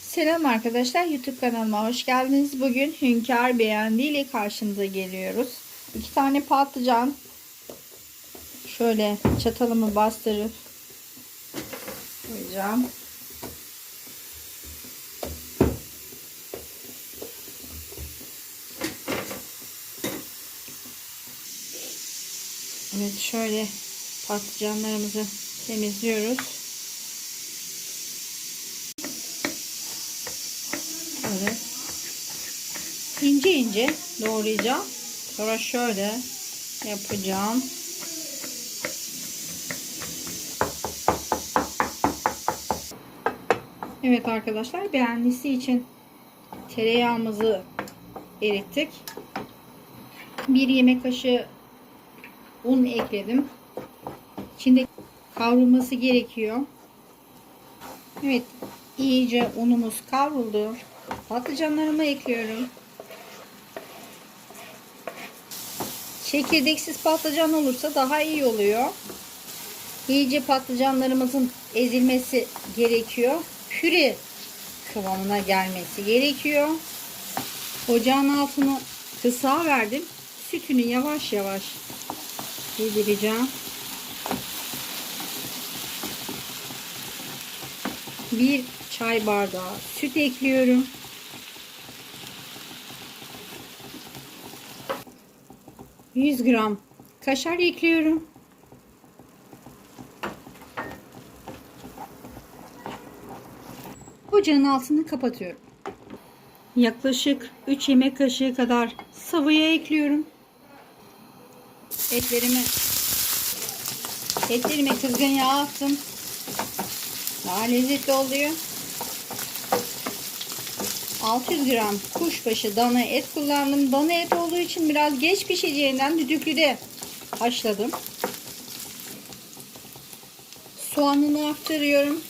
Selam arkadaşlar YouTube kanalıma hoş geldiniz. Bugün Hünkar Beğendi ile karşınıza geliyoruz. İki tane patlıcan şöyle çatalımı bastırıp koyacağım. Evet şöyle patlıcanlarımızı temizliyoruz. Böyle ince ince doğrayacağım. Sonra şöyle yapacağım. Evet arkadaşlar beğendisi için tereyağımızı erittik. Bir yemek kaşığı un ekledim. İçinde kavrulması gerekiyor. Evet iyice unumuz kavruldu. Patlıcanlarımı ekliyorum. Çekirdeksiz patlıcan olursa daha iyi oluyor. İyice patlıcanlarımızın ezilmesi gerekiyor. Püre kıvamına gelmesi gerekiyor. Ocağın altını kısa verdim. Sütünü yavaş yavaş yedireceğim. Bir çay bardağı süt ekliyorum. Yüz gram kaşar ekliyorum. Ocağın altını kapatıyorum. Yaklaşık 3 yemek kaşığı kadar sıvıya ekliyorum. Etlerimi etlerime kızgın yağ attım. Daha lezzetli oluyor. 600 gram kuşbaşı dana et kullandım. Dana et olduğu için biraz geç pişeceğinden düdüklüde haşladım. Soğanını aktarıyorum.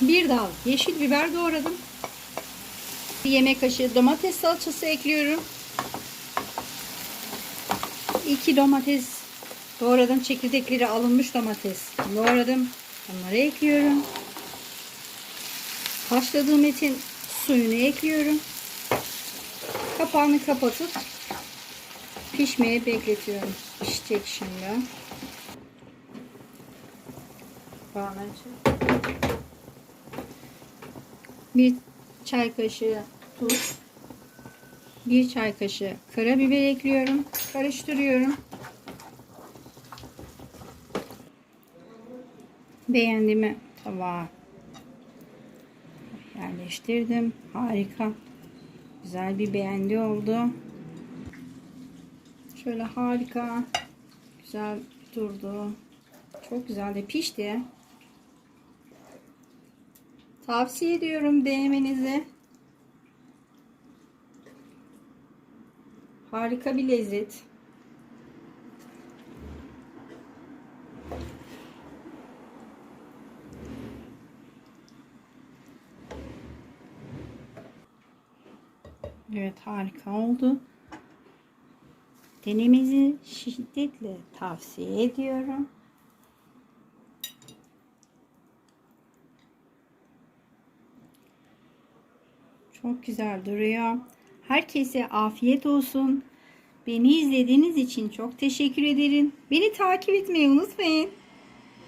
Bir dal yeşil biber doğradım. Bir yemek kaşığı domates salçası ekliyorum. 2 domates doğradım. Çekirdekleri alınmış domates doğradım. Onları ekliyorum. Haşladığım etin suyunu ekliyorum. Kapağını kapatıp pişmeye bekletiyorum. Pişecek şimdi. Bir çay kaşığı tuz. Bir çay kaşığı karabiber ekliyorum. Karıştırıyorum. Beğendiğimi tabağa yerleştirdim. Harika. Güzel bir beğendi oldu. Şöyle harika. Güzel durdu. Çok güzel de pişti. Tavsiye ediyorum denemenizi. Harika bir lezzet. Evet harika oldu. Denemenizi şiddetle tavsiye ediyorum. Çok güzel duruyor. Herkese afiyet olsun. Beni izlediğiniz için çok teşekkür ederim. Beni takip etmeyi unutmayın.